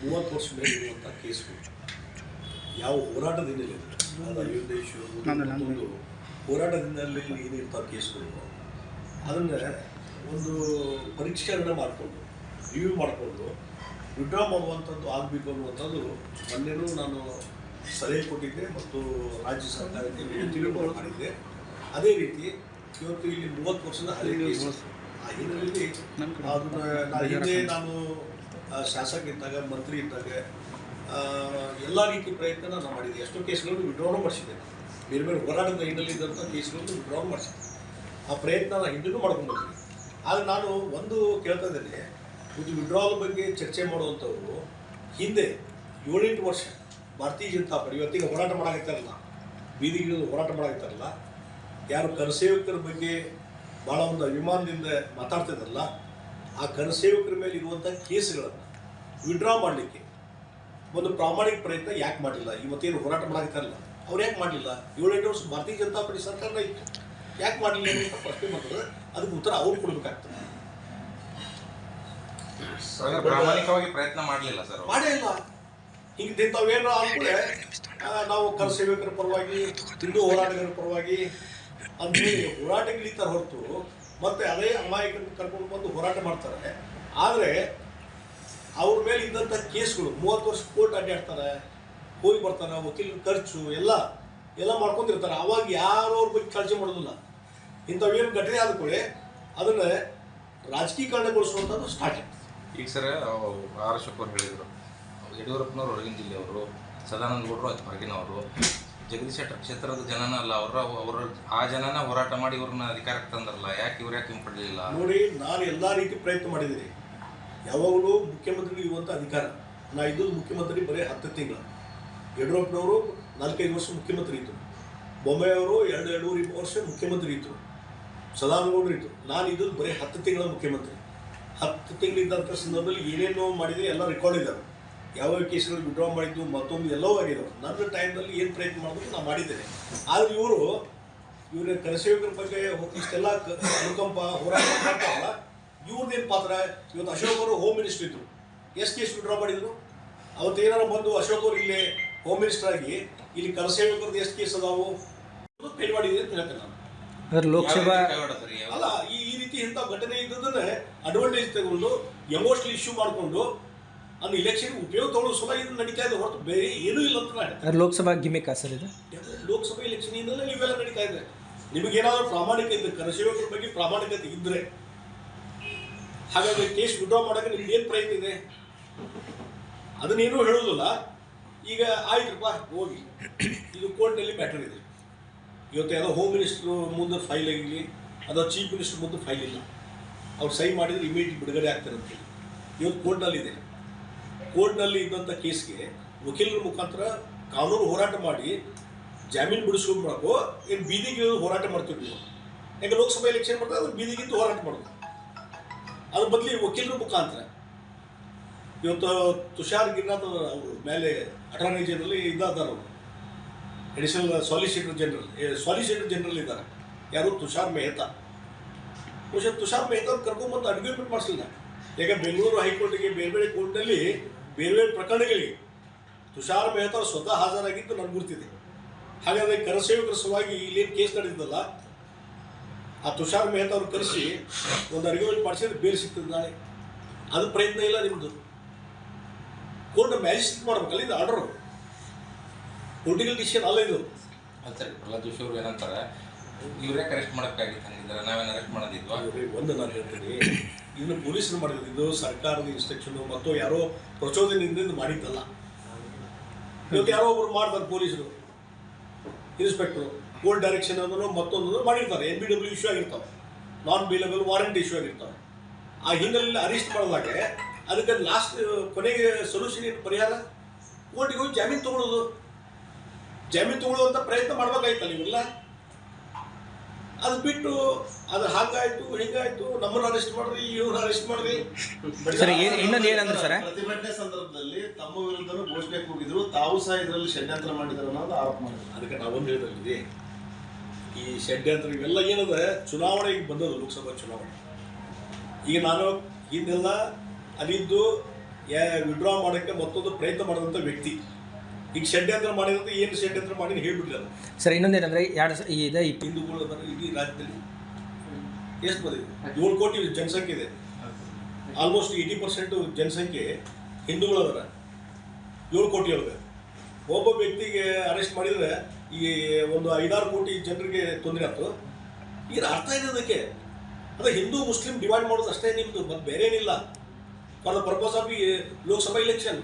ಮೂವತ್ತು ವರ್ಷ ಮೇಲೆ ಇರುವಂಥ ಕೇಸ್ಗಳು ಯಾವ ಹೋರಾಟದಿಂದ ಹಿನ್ನೆಲೆ. ಅದು ಅಯೋಧ್ಯೆ ಏನಿರ್ತಾವ ಕೇಸ್ಗಳು ಅದನ್ನು ಒಂದು ಪರಿಷ್ಕರಣೆ ಮಾಡಿಕೊಂಡು ರಿವ್ಯೂ ಮಾಡಿಕೊಂಡು ವಿಡ್ರಾ ಮಾಡುವಂಥದ್ದು ಆಗಬೇಕು ಅನ್ನುವಂಥದ್ದು ಮೊನ್ನೆನೂ ನಾನು ಸಲಹೆ ಕೊಟ್ಟಿದ್ದೆ ಮತ್ತು ರಾಜ್ಯ ಸರ್ಕಾರಕ್ಕೆ ತಿಳುವಳಿ ಮಾಡಿದ್ದೆ. ಅದೇ ರೀತಿ ಇವತ್ತು ಇಲ್ಲಿ ಮೂವತ್ತು ವರ್ಷದ ಹಳೆ ಕೇಸ್ ಆ ಹಿನ್ನೆಲೆಯಲ್ಲಿ ಅದನ್ನು ನಾನು ಹಿಂದೆ ನಾನು ಶಾಸಕ ಇದ್ದಾಗ, ಮಂತ್ರಿ ಇದ್ದಾಗ ಎಲ್ಲ ರೀತಿ ಪ್ರಯತ್ನ ನಾನು ಮಾಡಿದ್ದೆ ಎಷ್ಟೋ ಕೇಸ್ಗಳನ್ನು ವಿಡ್ರಾನು ಮಾಡಿಸಿದ್ದೆ ಬೇರೆ ಬೇರೆ ಹೋರಾಟದ ಹಿನ್ನೆಲೆ ಇದ್ದಂಥ ಕೇಸ್ಗಳನ್ನು ವಿಡ್ರಾನು ಮಾಡಿಸಿದ್ದೆ. ಆ ಪ್ರಯತ್ನ ನಾನು ಹಿಂದೂ ಮಾಡ್ಕೊಂಡು ಬಂದಿದ್ದೆ ಆದರೆ ನಾನು ಒಂದು ಕೇಳ್ತಾ ಇದ್ದೇನೆ, ಇದು ವಿಡ್ರಾಲ್ ಬಗ್ಗೆ ಚರ್ಚೆ ಮಾಡುವಂಥವ್ರು ಹಿಂದೆ ಏಳೆಂಟು ವರ್ಷ ಭಾರತೀಯ ಜನತಾ ಪಾರ್ಟಿ, ಇವತ್ತಿಗೆ ಹೋರಾಟ ಮಾಡಾಕತ್ತಾರಲ್ಲ ಬೀದಿಗಿಳಿದು ಹೋರಾಟ ಮಾಡಾಕತ್ತಾರಲ್ಲ ಯಾರು ಕರಸೇವಕರ ಬಗ್ಗೆ ಭಾಳ ಒಂದು ಅಭಿಮಾನದಿಂದ ಮಾತಾಡ್ತಿದ್ರಲ್ಲ ಆ ಘನಸೇವಕರ ಮೇಲೆ ಇರುವಂಥ ಕೇಸ್ಗಳನ್ನು ವಿಡ್ರಾ ಮಾಡಲಿಕ್ಕೆ ಒಂದು ಪ್ರಾಮಾಣಿಕ ಪ್ರಯತ್ನ ಯಾಕೆ ಮಾಡಿಲ್ಲ ಇವತ್ತೇನು ಹೋರಾಟ ಮಾಡಾಕತ್ತಾರಲ್ಲ ಅವ್ರು ಯಾಕೆ ಮಾಡಲಿಲ್ಲ? ಏಳೆಂಟು ವರ್ಷ ಭಾರತೀಯ ಜನತಾ ಪಾರ್ಟಿ ಸರ್ಕಾರ ಇತ್ತು. ಯಾಕೆ ಮಾಡಲಿಲ್ಲ ಅಂತ ಪ್ರಶ್ನೆ ಮಾಡಿದ್ರೆ ಅದಕ್ಕೆ ಉತ್ತರ ಅವ್ರು ಕೊಡಬೇಕಾಗ್ತದೆ. ಪ್ರಾಮಾಣಿಕವಾಗಿ ಪ್ರಯತ್ನ ಮಾಡಲಿಲ್ಲ ಸರ್. ಮಾಡೇ ಇಲ್ಲ. ಹಿಂಗೆ ಇಂಥವೇನು ಆದ್ಮೇಲೆ ನಾವು ಕರಸೇವಕರ ಪರವಾಗಿ ಹಿಂದೂ ಹೋರಾಟಗಾರರ ಪರವಾಗಿ ಅಂದ್ರೆ ಹೋರಾಟಗಳಿತ ಹೊರತು ಮತ್ತೆ ಅದೇ ಅಮಾಯಕರನ್ನು ಕರ್ಕೊಂಡು ಬಂದು ಹೋರಾಟ ಮಾಡ್ತಾರೆ. ಆದರೆ ಅವ್ರ ಮೇಲೆ ಇದ್ದಂಥ ಕೇಸ್ಗಳು, ಮೂವತ್ತು ವರ್ಷ ಕೋರ್ಟ್ ಅಡ್ಡಾಡ್ತಾರೆ, ಹೋಗಿ ಬರ್ತಾರೆ, ವಕೀಲರ ಖರ್ಚು ಎಲ್ಲ ಎಲ್ಲ ಮಾಡ್ಕೊಂಡಿರ್ತಾರೆ. ಅವಾಗ ಯಾರು ಅವ್ರ ಬಗ್ಗೆ ಕಾಳಜಿ ಮಾಡೋದಿಲ್ಲ. ಇಂಥವೇನು ಘಟನೆ ಆದ ಕೂಡಲೇ ಅದನ್ನು ರಾಜಕೀಕರಣಗೊಳಿಸುವಂಥದ್ದು ಸ್ಟಾರ್ಟ್ ಈಗ ಸರ್ ಆರ್ ಶಪ್ಪ ಹೇಳಿದರು. ಯಡಿಯೂರಪ್ಪನವರು, ಹೊರಗಿನ ಜಿಲ್ಲೆಯವರು, ಸದಾನಂದ ಗೌಡರು ಹೊರಗಿನವರು ಜಗದೀಶ್ ಕ್ಷೇತ್ರದ ಜನನ ಅಲ್ಲ, ಅವರ ಅವರ ಆ ಜನನ ಹೋರಾಟ ಮಾಡಿ ಇವ್ರನ್ನ ಅಧಿಕಾರಕ್ಕೆ ತಂದ್ರಲ್ಲ, ಯಾಕೆ ಇವ್ರು ಯಾಕೆ ಹಿಂಪಡಲಿಲ್ಲ ನೋಡಿ, ನಾನು ಎಲ್ಲ ರೀತಿ ಪ್ರಯತ್ನ ಮಾಡಿದ್ದೀನಿ. ಯಾವಾಗಲೂ ಮುಖ್ಯಮಂತ್ರಿ ಇರುವಂಥ ಅಧಿಕಾರ. ನಾ ಇದ್ದು ಮುಖ್ಯಮಂತ್ರಿ ಬರೀ ಹತ್ತು ತಿಂಗಳು. ಯಡಿಯೂರಪ್ಪನವರು ನಾಲ್ಕೈದು ವರ್ಷ ಮುಖ್ಯಮಂತ್ರಿ ಇದ್ದರು ಅವರು ಎರಡು ಎರಡೂವರೆ ವರ್ಷ ಮುಖ್ಯಮಂತ್ರಿ ಇತ್ತು ಸದಾನಗೌಡರು ಇತ್ತು ನಾನು ಇದ್ದು ಬರೀ ಹತ್ತು ತಿಂಗಳ ಮುಖ್ಯಮಂತ್ರಿ. ಹತ್ತು ತಿಂಗಳಿದ್ದಂಥ ಸಂದರ್ಭದಲ್ಲಿ ಏನೇನೋ ಮಾಡಿದೆ ಎಲ್ಲ ರೆಕಾರ್ಡ್ ಇದ್ದಾವೆ ಯಾವ ಕೇಸ್ಗಳು ವಿಡ್ರಾ ಮಾಡಿದ್ದು ಮತ್ತೊಂದು ಎಲ್ಲವೂ ಆಗಿದ್ದಾವೆ ನನ್ನ ಟೈಮ್ನಲ್ಲಿ ಏನು ಪ್ರಯತ್ನ ಮಾಡಿದ್ರು ನಾನು ಮಾಡಿದ್ದೇನೆ. ಆದರೆ ಇವರು ಇವ್ರ ಕರಸೇವಕರ ಬಗ್ಗೆ ಇಷ್ಟೆಲ್ಲ ಭೂಕಂಪ ಅನುಕಂಪ ಹೋರಾಟ ಮಾಡ್ತಾರಲ್ಲ ಇವ್ರದ್ದೇನು ಪಾತ್ರ? ಇವತ್ತು ಅಶೋಕ್ ಅವರು ಹೋಮ್ ಮಿನಿಸ್ಟರ್ ಇದ್ರು. ಎಷ್ಟು ಕೇಸ್ ವಿಡ್ರಾ ಮಾಡಿದ್ರು? ಅವತ್ತು ಏನಾರ ಬಂದು ಅಶೋಕ್ ಅವರು ಇಲ್ಲಿ ಹೋಮ್ ಮಿನಿಸ್ಟರ್ ಆಗಿ ಇಲ್ಲಿ ಕರಸೇವಕರದ್ದು ಎಷ್ಟು ಕೇಸ್ ಅದಾವು? ಫೇಲ್ ಮಾಡಿದೆ ಅಂತ ಹೇಳ್ತೇನೆ ನಾನು. ಲೋಕಸಭಾ ಅಲ್ಲ ಈ ಈ ರೀತಿ ಇಂಥ ಘಟನೆ ಇದ್ದದನ್ನೇ ಅಡ್ವಾಂಟೇಜ್ ತಗೊಂಡು ಎಮೋಷನಲ್ ಇಶ್ಯೂ ಮಾಡಿಕೊಂಡು ಅದು ಇಲೆಕ್ಷನ್ ಉಪಯೋಗ ತಗೊಳ್ಳೋ ಸಲ ಇದು ನಡೀತಾ ಇದೆ ಹೊರತು ಬೇರೆ ಏನೂ ಇಲ್ಲ ಅಂತ ಹೇಳಿ ಲೋಕಸಭಾ ಗಿಮಿಕ್ ಸರ್ ಇದು? ಲೋಕಸಭೆ ಎಲೆಕ್ಷನ್ ಇಂದಲೇ ಇವೆಲ್ಲ ನಡೀತಾ ಇದೆ. ನಿಮಗೇನಾದರೂ ಪ್ರಾಮಾಣಿಕ ಇದ್ದರೆ ಕರಸೇವಕರ ಬಗ್ಗೆ ಪ್ರಾಮಾಣಿಕತೆ ಇದ್ದರೆ ಹಾಗಾಗಿ ಕೇಸ್ ವಿಡ್ರಾ ಮಾಡೋಕೆ ನಿಮ್ಗೆ ಏನು ಪ್ರಯತ್ನ ಇದೆ? ಅದನ್ನೇನೂ ಹೇಳೋದಿಲ್ಲ ಈಗ ಆಯ್ತಪ್ಪ ಹೋಗಿ. ಇದು ಕೋರ್ಟ್ನಲ್ಲಿ ಮ್ಯಾಟರ್ ಇದೆ. ಇವತ್ತು ಯಾವುದೋ ಹೋಮ್ ಮಿನಿಸ್ಟ್ರು ಮುಂದೆ ಫೈಲ್ ಆಗಿರಲಿ ಅಥವಾ ಚೀಫ್ ಮಿನಿಸ್ಟರ್ ಮುಂದೆ ಫೈಲ್ ಇಲ್ಲ. ಅವ್ರು ಸೈ ಮಾಡಿದ್ರೆ ಇಮಿಡಿಯೇಟ್ ಬಿಡುಗಡೆ ಆಗ್ತಾರೆ ಅಂತೇಳಿ ಇವತ್ತು ಕೋರ್ಟ್ನಲ್ಲಿದೆ ಕೋರ್ಟ್ನಲ್ಲಿ ಇದ್ದಂಥ ಕೇಸ್ಗೆ ವಕೀಲರ ಮುಖಾಂತರ ಕಾನೂನು ಹೋರಾಟ ಮಾಡಿ ಜಾಮೀನು ಬಿಡಿಸ್ಕೊಂಡು ಮಾಡಬೇಕು ಏನು ಬೀದಿಗೆ ಹೋರಾಟ ಮಾಡ್ತೀವಿ ನೀವು ಯಾಕೆ ಲೋಕಸಭಾ ಎಲೆಕ್ಷನ್ ಮಾಡ್ತಾರೆ? ಅದು ಬೀದಿಗಿಂತ ಹೋರಾಟ ಮಾಡೋದು ಅದ್ರ ಬದಲಿ ವಕೀಲರ ಮುಖಾಂತರ. ಇವತ್ತು ತುಷಾರ್ ಗಿರಿನಾಥ್ ಅವರು ಮೇಲೆ ಅಟಾರ್ನಿ ಜನರಲ್ ಇದ್ದಾರೆ ಅವರು. Additional solicitor general solicitor general ಇದ್ದಾರೆ ಯಾರು? ತುಷಾರ್ ಮೆಹ್ತಾ. ಬಹುಶಃ ತುಷಾರ್ ಮೆಹ್ತಾ ಕರ್ಕೊಂಬಂದು ಅಡ್ಮಿಟ್ಮೆಂಟ್ ಮಾಡಿಸಿಲ್ಲ. ಈಗ ಬೆಂಗಳೂರು ಹೈಕೋರ್ಟಿಗೆ ಬೇರೆ ಬೇರೆ ಕೋರ್ಟ್ನಲ್ಲಿ ಬೇರೆ ಬೇರೆ ಪ್ರಕರಣಗಳಿಗೆ ತುಷಾರ್ ಮೆಹ್ತಾ ಸ್ವತಃ ಹಾಜರಾಗಿದ್ದು ನನಗೆ ಗುರುತಿದೆ. ಹಾಗಾದರೆ ಕರಸೇವಕರ ಸಲುವಾಗಿ ಇಲ್ಲೇನು ಕೇಸ್ ನಡೆದಿದ್ದಲ್ಲ? ಆ ತುಷಾರ್ ಮೆಹ್ತಾ ಅವ್ರು ಕರೆಸಿ ಒಂದು ಅರ್ಗ್ಯುಮೆಂಟ್ ಮಾಡಿಸಿದ್ರೆ ಬೇರೆ ಸಿಗ್ತದೆ ನಾಳೆ. ಅದು ಪ್ರಯತ್ನ ಇಲ್ಲ ನಿಮ್ಮದು ಕೋರ್ಟ್ ಮ್ಯಾಜಿಸ್ಟ್ರೇಟ್ ಮಾಡ್ಬೇಕಲ್ಲ ಇದು ಆರ್ಡರ್. ಪೊಲಿಟಿಕಲ್ ಡಿಸಿಷನ್ ಅಲ್ಲ ಇದು. ಸರಿ ಪ್ರಹ್ಲಾದ್ ಜೋಶಿ ಅವ್ರು ಏನಂತಾರೆ ಇವರೇ ಕರೆಕ್ಟ್ ಮಾಡೋಕ್ಕಾಗಿತ್ತು ಹಂಗಿದ್ರೆ ನಾವೇನು ಅರೆಸ್ಟ್ ಮಾಡೋದಿದ್ವಾ? ಒಂದು ನಾನು ಹೇಳ್ತೀನಿ. ಇದನ್ನು ಪೊಲೀಸರು ಮಾಡಿದ್ರು ಇದು ಸರ್ಕಾರದ ಇನ್ಸ್ಟ್ರಕ್ಷನು ಮತ್ತು ಯಾರೋ ಪ್ರಚೋದನೆಯಿಂದ ಮಾಡಿದ್ದಲ್ಲ. ಇವತ್ತು ಯಾರೋ ಒಬ್ರು ಮಾಡ್ತಾರೆ ಪೊಲೀಸರು ಇನ್ಸ್ಪೆಕ್ಟ್ರು ಓಲ್ಡ್ ಡೈರೆಕ್ಷನ್ ಅನ್ನೋ ಮತ್ತೊಂದು ಮಾಡಿರ್ತಾರೆ ಎನ್ ಬಿ ಡಬ್ಲ್ಯೂ ಇಶ್ಯೂ ಆಗಿರ್ತಾವೆ ನಾನ್ ಬಿಲೆಬಲ್ ವಾರಂಟ್ ಇಶ್ಯೂ ಆಗಿರ್ತಾವೆ. ಆ ಹಿನ್ನೆಲೆಯಲ್ಲಿ ಅರೆಸ್ಟ್ ಮಾಡಿದಾಗ ಅದಕ್ಕೆ ಲಾಸ್ಟ್ ಕೊನೆಗೆ ಸೊಲ್ಯೂಷನ್ ಏನು, ಪರಿಹಾರ? ಕೋರ್ಟಿಗೆ ಹೋಗಿ ಜಾಮೀನು ತಗೊಳ್ಳೋದು ಜಾಮೀನು ತಗೊಳ್ಳುವಂಥ ಪ್ರಯತ್ನ ಮಾಡ್ಬೇಕಾಯ್ತಲ್ಲ ಇವೆಲ್ಲ ಅದು ಬಿಟ್ಟು ಅದು ಹಾಗಾಯ್ತು ಹಿಂಗಾಯ್ತು ನಮ್ಮನ್ನ ಅರೆಸ್ಟ್ ಮಾಡ್ರಿ ಇವ್ರನ್ನ ಅರೆಸ್ಟ್ ಮಾಡ್ರಿ. ಸರ್ ಏನ್ ಇನ್ನೊಂದು ಏನಂದ್ರೆ ಸರ್? ಪ್ರತಿಭಟನೆ ಸಂದರ್ಭದಲ್ಲಿ ತಮ್ಮ ವಿರುದ್ಧನೂ ಘೋಷಣೆ ಕೂಗಿದ್ರು ತಾವು ಸಹ ಇದರಲ್ಲಿ ಷಡ್ಯಂತ್ರ ಮಾಡಿದ್ರು ಅನ್ನೋದು ಆರೋಪ ಮಾಡಿದ್ರು. ಅದಕ್ಕೆ ನಾವೊಂದು ಹೇಳಿದ್ರಿ ಈ ಷಡ್ಯಂತ್ರ ಇವೆಲ್ಲ ಏನಂದ್ರೆ ಚುನಾವಣೆಗೆ ಬಂದದ್ದು ಲೋಕಸಭಾ ಚುನಾವಣೆ. ಈಗ ನಾನು ಹಿಂದೆಲ್ಲ ಅಲ್ಲಿದ್ದು ಯಾ ವಿಡ್ರಾ ಮಾಡೋಕ್ಕೆ ಮತ್ತೊಂದು ಪ್ರಯತ್ನ ಮಾಡಿದಂಥ ವ್ಯಕ್ತಿ. ಈಗ ಷಡ್ಯಂತ್ರ ಮಾಡಿದಂತ ಏನು ಷಡ್ಯಂತ್ರ ಮಾಡಿ ಹೇಳ್ಬಿಟ್ಟಿಲ್ಲ ಸರ್ ಇನ್ನೊಂದೇನಂದ್ರೆ ಎರಡು ಈ ಇದೆ ಈ ಹಿಂದೂಗಳು ಅದರ ಇಡೀ ರಾಜ್ಯದಲ್ಲಿ ಎಷ್ಟು ಬಂದಿದೆ? ಏಳು ಕೋಟಿ ಜನಸಂಖ್ಯೆ ಇದೆ. ಆಲ್ಮೋಸ್ಟ್ ಏಯ್ಟಿ ಪರ್ಸೆಂಟ್ ಜನಸಂಖ್ಯೆ ಹಿಂದೂಗಳು ಅದರ ಏಳು ಕೋಟಿ ಒಳಗೆ ಒಬ್ಬ ವ್ಯಕ್ತಿಗೆ ಅರೆಸ್ಟ್ ಮಾಡಿದರೆ ಈ ಒಂದು ಐದಾರು ಕೋಟಿ ಜನರಿಗೆ ತೊಂದರೆ ಆಯ್ತು ಈಗ ಅರ್ಥ ಇದೆ ಅದಕ್ಕೆ. ಅದು ಹಿಂದೂ ಮುಸ್ಲಿಂ ಡಿವೈಡ್ ಮಾಡೋದು ಅಷ್ಟೇ ನಿಮ್ಮದು ಮತ್ತೆ ಬೇರೆ ಏನಿಲ್ಲ ಫಾರ್ ದ ಪರ್ಪಸ್ ಆಫ್ ಈ ಲೋಕಸಭಾ ಇಲೆಕ್ಷನ್